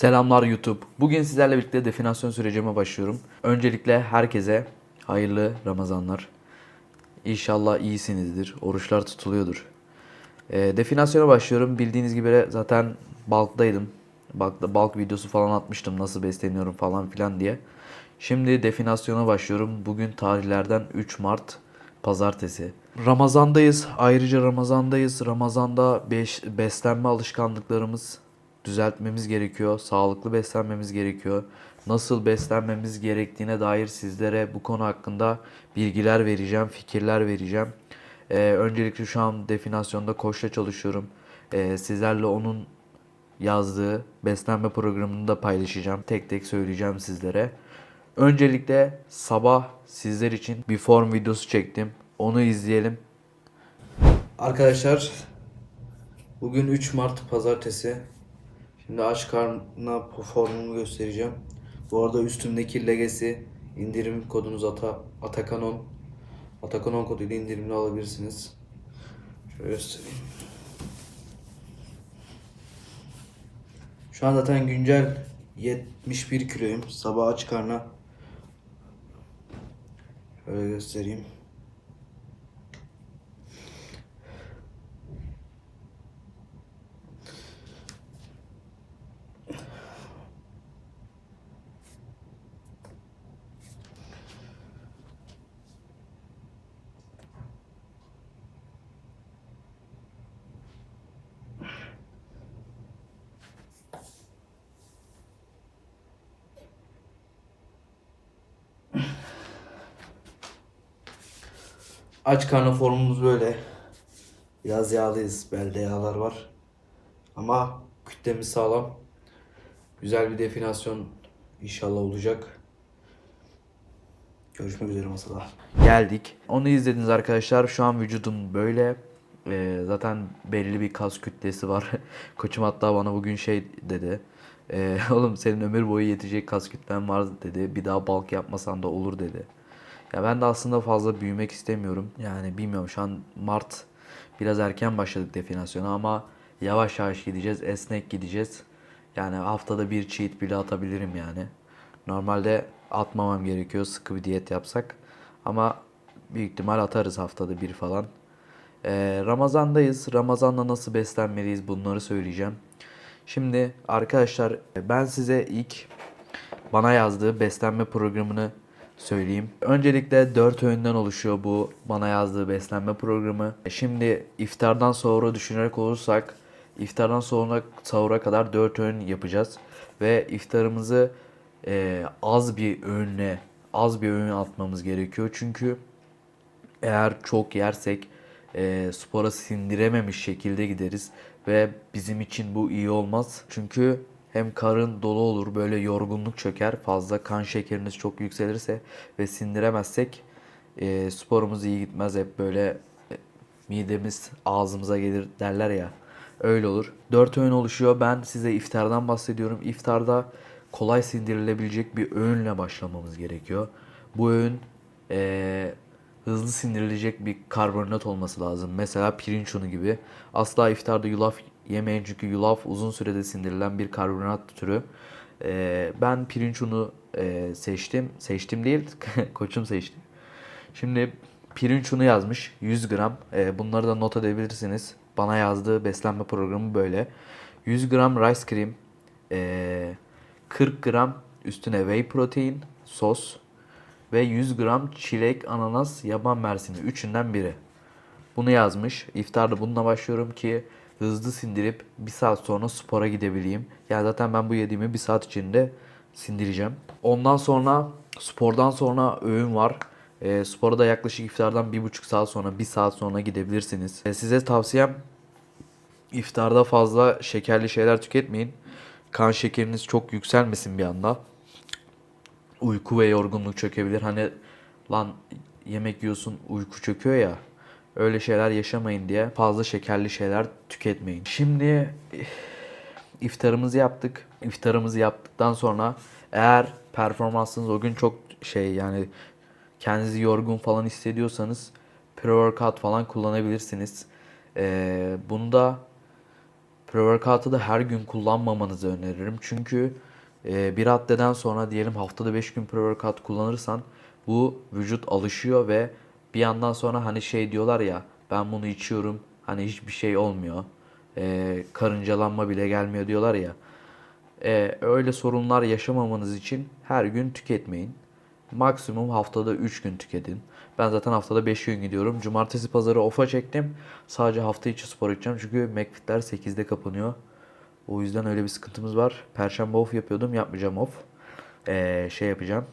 Selamlar YouTube. Bugün sizlerle birlikte definasyon sürecime başlıyorum. Öncelikle herkese hayırlı Ramazanlar. İnşallah iyisinizdir. Oruçlar tutuluyordur. Ee, definasyona başlıyorum. Bildiğiniz gibi zaten bulk'taydım. Bulk, bulk videosu falan atmıştım nasıl besleniyorum falan filan diye. Şimdi definasyona başlıyorum. Bugün tarihlerden 3 Mart Pazartesi. Ramazandayız. Ayrıca Ramazandayız. Ramazanda beş, beslenme alışkanlıklarımız düzeltmemiz gerekiyor. Sağlıklı beslenmemiz gerekiyor. Nasıl beslenmemiz gerektiğine dair sizlere bu konu hakkında bilgiler vereceğim, fikirler vereceğim. Ee, öncelikle şu an definasyonda koçla çalışıyorum. Ee, sizlerle onun yazdığı beslenme programını da paylaşacağım. Tek tek söyleyeceğim sizlere. Öncelikle sabah sizler için bir form videosu çektim. Onu izleyelim. Arkadaşlar bugün 3 Mart pazartesi. Şimdi aç karnına formumu göstereceğim. Bu arada üstümdeki Legacy indirim kodunuz Ata, Atakanon. Atakanon koduyla indirimli alabilirsiniz. Şöyle göstereyim. Şu an zaten güncel 71 kiloyum. Sabah aç karna. Şöyle göstereyim. Aç karnı formumuz böyle. Biraz yağlıyız. Belde yağlar var. Ama kütlemiz sağlam. Güzel bir definasyon inşallah olacak. Görüşmek üzere masada. Geldik. Onu izlediniz arkadaşlar. Şu an vücudum böyle. Ee, zaten belli bir kas kütlesi var. Koçum hatta bana bugün şey dedi. Ee, oğlum senin ömür boyu yetecek kas kütlen var dedi. Bir daha bulk yapmasan da olur dedi. Ya ben de aslında fazla büyümek istemiyorum. Yani bilmiyorum şu an Mart biraz erken başladık definasyona ama yavaş yavaş gideceğiz. Esnek gideceğiz. Yani haftada bir cheat bile atabilirim yani. Normalde atmamam gerekiyor sıkı bir diyet yapsak. Ama büyük ihtimal atarız haftada bir falan. Ee, Ramazandayız. Ramazan'da nasıl beslenmeliyiz bunları söyleyeceğim. Şimdi arkadaşlar ben size ilk bana yazdığı beslenme programını söyleyeyim. Öncelikle 4 öğünden oluşuyor bu bana yazdığı beslenme programı. Şimdi iftardan sonra düşünerek olursak iftardan sonra sahura kadar 4 öğün yapacağız. Ve iftarımızı e, az bir öğünle az bir öğün atmamız gerekiyor. Çünkü eğer çok yersek e, spora sindirememiş şekilde gideriz ve bizim için bu iyi olmaz. Çünkü hem karın dolu olur, böyle yorgunluk çöker, fazla kan şekeriniz çok yükselirse ve sindiremezsek e, sporumuz iyi gitmez. Hep böyle e, midemiz ağzımıza gelir derler ya. Öyle olur. 4 öğün oluşuyor. Ben size iftardan bahsediyorum. İftarda kolay sindirilebilecek bir öğünle başlamamız gerekiyor. Bu öğün e, hızlı sindirilecek bir karbonhidrat olması lazım. Mesela pirinç unu gibi. Asla iftarda yulaf yemeyin çünkü yulaf uzun sürede sindirilen bir karbonhidrat türü. Ee, ben pirinç unu e, seçtim. Seçtim değil, koçum seçti. Şimdi pirinç unu yazmış 100 gram. Ee, bunları da not edebilirsiniz. Bana yazdığı beslenme programı böyle. 100 gram rice cream, ee, 40 gram üstüne whey protein, sos, ve 100 gram çilek, ananas, yaban mersini. Üçünden biri. Bunu yazmış. İftarda bununla başlıyorum ki hızlı sindirip bir saat sonra spora gidebileyim. Yani zaten ben bu yediğimi bir saat içinde sindireceğim. Ondan sonra spordan sonra öğün var. E, spora da yaklaşık iftardan bir buçuk saat sonra, bir saat sonra gidebilirsiniz. E, size tavsiyem iftarda fazla şekerli şeyler tüketmeyin. Kan şekeriniz çok yükselmesin bir anda uyku ve yorgunluk çökebilir. Hani lan yemek yiyorsun uyku çöküyor ya. Öyle şeyler yaşamayın diye fazla şekerli şeyler tüketmeyin. Şimdi eh, iftarımızı yaptık. İftarımızı yaptıktan sonra eğer performansınız o gün çok şey yani kendinizi yorgun falan hissediyorsanız pre-workout falan kullanabilirsiniz. Ee, bunu da Pre-workout'u da her gün kullanmamanızı öneririm. Çünkü e, bir haddeden sonra diyelim haftada 5 gün pre-workout kullanırsan bu vücut alışıyor ve bir yandan sonra hani şey diyorlar ya ben bunu içiyorum hani hiçbir şey olmuyor. E, karıncalanma bile gelmiyor diyorlar ya. E, öyle sorunlar yaşamamanız için her gün tüketmeyin. Maksimum haftada 3 gün tüketin. Ben zaten haftada 5 gün gidiyorum. Cumartesi pazarı off'a çektim. Sadece hafta içi spor gideceğim. Çünkü McFit'ler 8'de kapanıyor. O yüzden öyle bir sıkıntımız var. Perşembe off yapıyordum. Yapmayacağım off. Ee, şey yapacağım.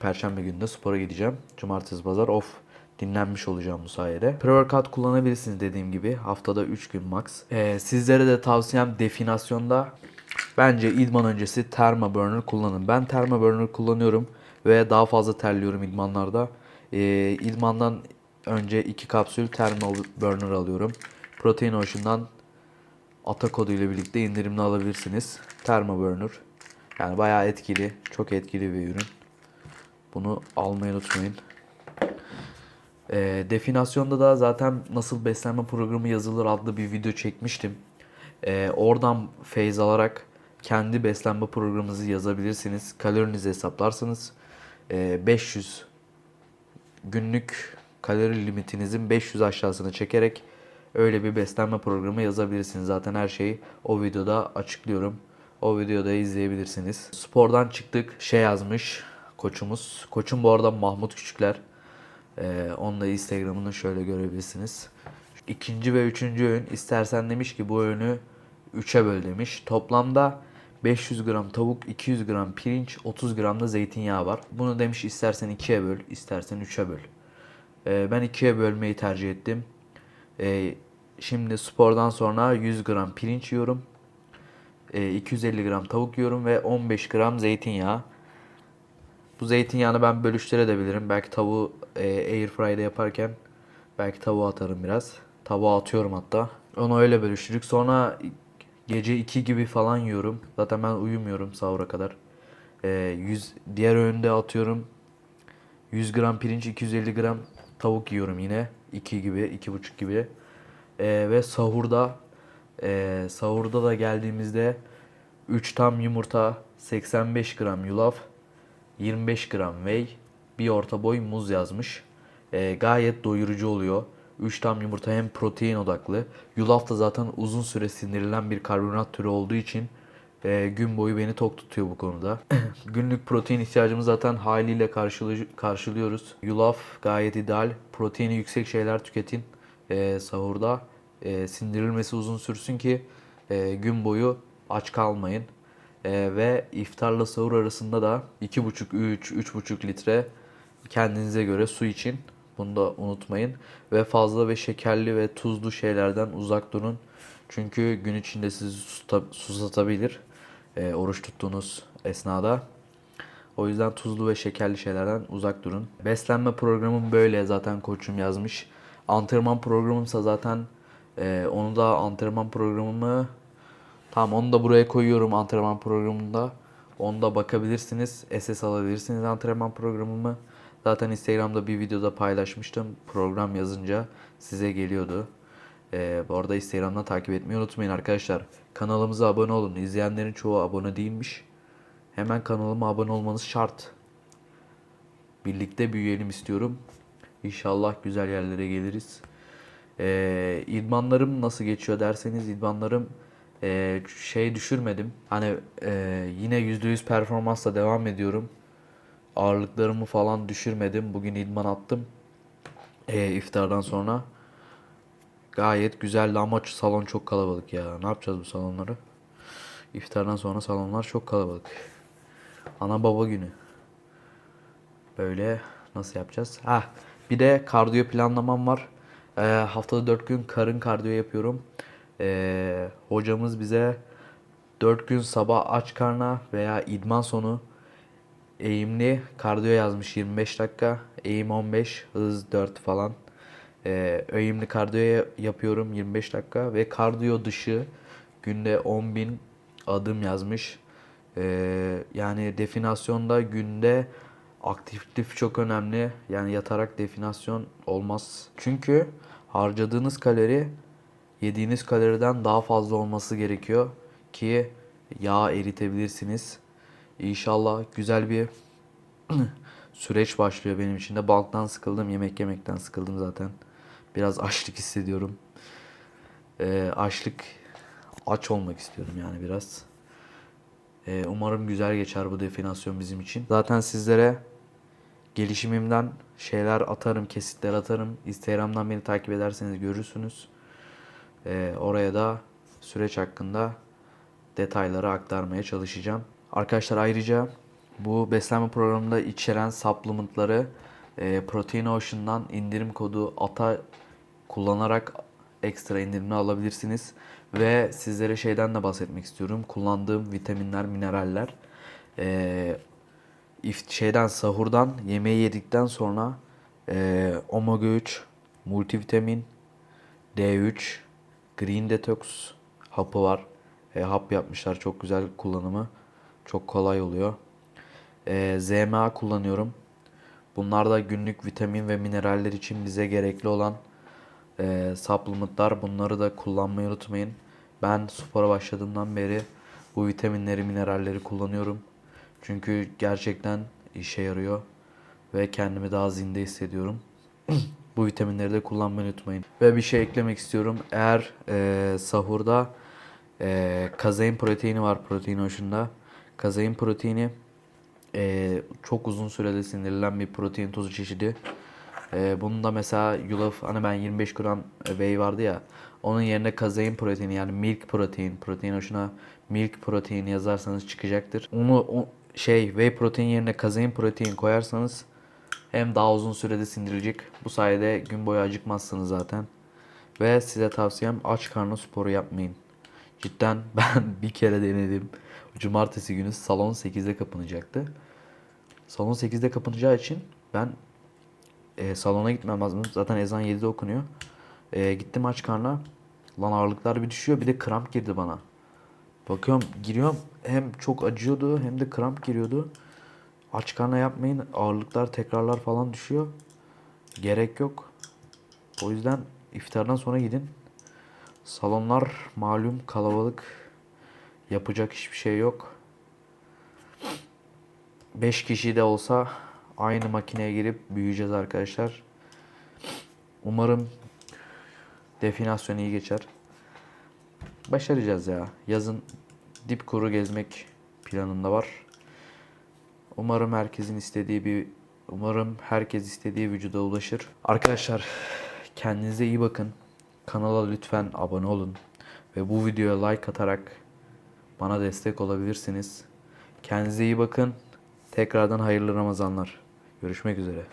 Perşembe günü de spora gideceğim. Cumartesi pazar off. Dinlenmiş olacağım bu sayede. Pre-workout kullanabilirsiniz dediğim gibi. Haftada 3 gün max. Ee, sizlere de tavsiyem definasyonda Bence idman öncesi Therma Burner kullanın. Ben Therma Burner kullanıyorum ve daha fazla terliyorum idmanlarda. Ee, idmandan önce 2 kapsül Therma Burner alıyorum. Protein Ocean'dan ata kodu ile birlikte indirimli alabilirsiniz. Therma Burner. Yani bayağı etkili, çok etkili bir ürün. Bunu almayı unutmayın. E, definasyonda da zaten nasıl beslenme programı yazılır adlı bir video çekmiştim. E, oradan feyz alarak kendi beslenme programınızı yazabilirsiniz. Kalorinizi hesaplarsınız. E, 500 günlük kalori limitinizin 500 aşağısına çekerek öyle bir beslenme programı yazabilirsiniz. Zaten her şeyi o videoda açıklıyorum. O videoda izleyebilirsiniz. Spordan çıktık. Şey yazmış koçumuz. Koçum bu arada Mahmut Küçükler. Ee, onu da Instagram'ını şöyle görebilirsiniz. İkinci ve üçüncü öğün istersen demiş ki bu öğünü 3'e böl demiş. Toplamda 500 gram tavuk, 200 gram pirinç, 30 gram da zeytinyağı var. Bunu demiş istersen 2'ye böl, istersen 3'e böl. Ee, ben 2'ye bölmeyi tercih ettim. Ee, şimdi spordan sonra 100 gram pirinç yiyorum. Ee, 250 gram tavuk yiyorum ve 15 gram zeytinyağı. Bu zeytinyağını ben bölüştürebilirim. Belki tavuğu e, airfry'de yaparken belki tavuğa atarım biraz. Tavuğa atıyorum hatta. Onu öyle bölüştürdük. Sonra gece 2 gibi falan yiyorum. Zaten ben uyumuyorum sahura kadar. E, 100 diğer öğünde atıyorum. 100 gram pirinç, 250 gram tavuk yiyorum yine. 2 gibi, 2,5 gibi. E, ve sahurda e, sahurda da geldiğimizde 3 tam yumurta, 85 gram yulaf, 25 gram whey, bir orta boy muz yazmış. Ee, gayet doyurucu oluyor. 3 tam yumurta hem protein odaklı. Yulaf da zaten uzun süre sindirilen bir karbonhidrat türü olduğu için e, gün boyu beni tok tutuyor bu konuda. Günlük protein ihtiyacımızı zaten haliyle karşılı- karşılıyoruz. Yulaf gayet ideal. Proteini yüksek şeyler tüketin e, sahurda. E, sindirilmesi uzun sürsün ki e, gün boyu aç kalmayın. Ee, ve iftarla sahur arasında da 2,5-3-3,5 litre kendinize göre su için. Bunu da unutmayın. Ve fazla ve şekerli ve tuzlu şeylerden uzak durun. Çünkü gün içinde sizi susatabilir. Ee, oruç tuttuğunuz esnada. O yüzden tuzlu ve şekerli şeylerden uzak durun. Beslenme programım böyle zaten koçum yazmış. Antrenman programımsa zaten e, onu da antrenman programımı Tamam onu da buraya koyuyorum antrenman programında. Onda bakabilirsiniz. SS alabilirsiniz antrenman programımı. Zaten Instagram'da bir videoda paylaşmıştım. Program yazınca size geliyordu. Ee, bu arada Instagram'dan takip etmeyi unutmayın arkadaşlar. Kanalımıza abone olun. İzleyenlerin çoğu abone değilmiş. Hemen kanalıma abone olmanız şart. Birlikte büyüyelim istiyorum. İnşallah güzel yerlere geliriz. Ee, idmanlarım nasıl geçiyor derseniz idmanlarım e, şey düşürmedim. Hani e, yine %100 performansla devam ediyorum. Ağırlıklarımı falan düşürmedim. Bugün idman attım. E, iftardan sonra. Gayet güzeldi ama salon çok kalabalık ya. Ne yapacağız bu salonları? İftardan sonra salonlar çok kalabalık. Ana baba günü. Böyle nasıl yapacağız? Ha, bir de kardiyo planlamam var. Ee, haftada 4 gün karın kardiyo yapıyorum. Ee, hocamız bize 4 gün sabah aç karna veya idman sonu eğimli kardiyo yazmış 25 dakika. Eğim 15, hız 4 falan. Ee, eğimli kardiyo yapıyorum 25 dakika ve kardiyo dışı günde 10.000 adım yazmış. Ee, yani definasyonda günde aktiflik çok önemli. Yani yatarak definasyon olmaz. Çünkü harcadığınız kalori yediğiniz kaloriden daha fazla olması gerekiyor ki yağ eritebilirsiniz. İnşallah güzel bir süreç başlıyor benim için de. Balktan sıkıldım, yemek yemekten sıkıldım zaten. Biraz açlık hissediyorum. Ee, açlık, aç olmak istiyorum yani biraz. Ee, umarım güzel geçer bu definasyon bizim için. Zaten sizlere gelişimimden şeyler atarım, kesitler atarım. Instagram'dan beni takip ederseniz görürsünüz. Ee, oraya da süreç hakkında detayları aktarmaya çalışacağım. Arkadaşlar ayrıca bu beslenme programında içeren supplementları e, Protein Ocean'dan indirim kodu ATA kullanarak ekstra indirimli alabilirsiniz. Ve sizlere şeyden de bahsetmek istiyorum. Kullandığım vitaminler, mineraller. E, if, şeyden sahurdan yemeği yedikten sonra e, omega 3, multivitamin, D3, Green Detox hapı var. E, hap yapmışlar. Çok güzel kullanımı. Çok kolay oluyor. E, ZMA kullanıyorum. Bunlar da günlük vitamin ve mineraller için bize gerekli olan e, supplementlar. Bunları da kullanmayı unutmayın. Ben spora başladığımdan beri bu vitaminleri, mineralleri kullanıyorum. Çünkü gerçekten işe yarıyor ve kendimi daha zinde hissediyorum. bu vitaminleri de kullanmayı unutmayın. Ve bir şey eklemek istiyorum. Eğer e, sahurda e, kazein proteini var protein hoşunda. Kazein proteini e, çok uzun sürede sindirilen bir protein tozu çeşidi. E, bunun da mesela yulaf hani ben 25 gram whey vardı ya onun yerine kazein proteini yani milk protein protein hoşuna milk protein yazarsanız çıkacaktır. Onu o, şey whey protein yerine kazein protein koyarsanız hem daha uzun sürede sindirilecek. Bu sayede gün boyu acıkmazsınız zaten. Ve size tavsiyem aç karnı sporu yapmayın. Cidden ben bir kere denedim. Cumartesi günü salon 8'de kapanacaktı. Salon 8'de kapanacağı için ben e, salona gitmem lazım. Zaten ezan 7'de okunuyor. E, gittim aç karnına. Lan ağırlıklar bir düşüyor. Bir de kramp girdi bana. Bakıyorum giriyorum. Hem çok acıyordu hem de kramp giriyordu. Aç karnına yapmayın. Ağırlıklar tekrarlar falan düşüyor. Gerek yok. O yüzden iftardan sonra gidin. Salonlar malum kalabalık. Yapacak hiçbir şey yok. 5 kişi de olsa aynı makineye girip büyüyeceğiz arkadaşlar. Umarım definasyon iyi geçer. Başaracağız ya. Yazın dip kuru gezmek planında var. Umarım herkesin istediği bir umarım herkes istediği vücuda ulaşır. Arkadaşlar kendinize iyi bakın. Kanala lütfen abone olun ve bu videoya like atarak bana destek olabilirsiniz. Kendinize iyi bakın. Tekrardan hayırlı Ramazanlar. Görüşmek üzere.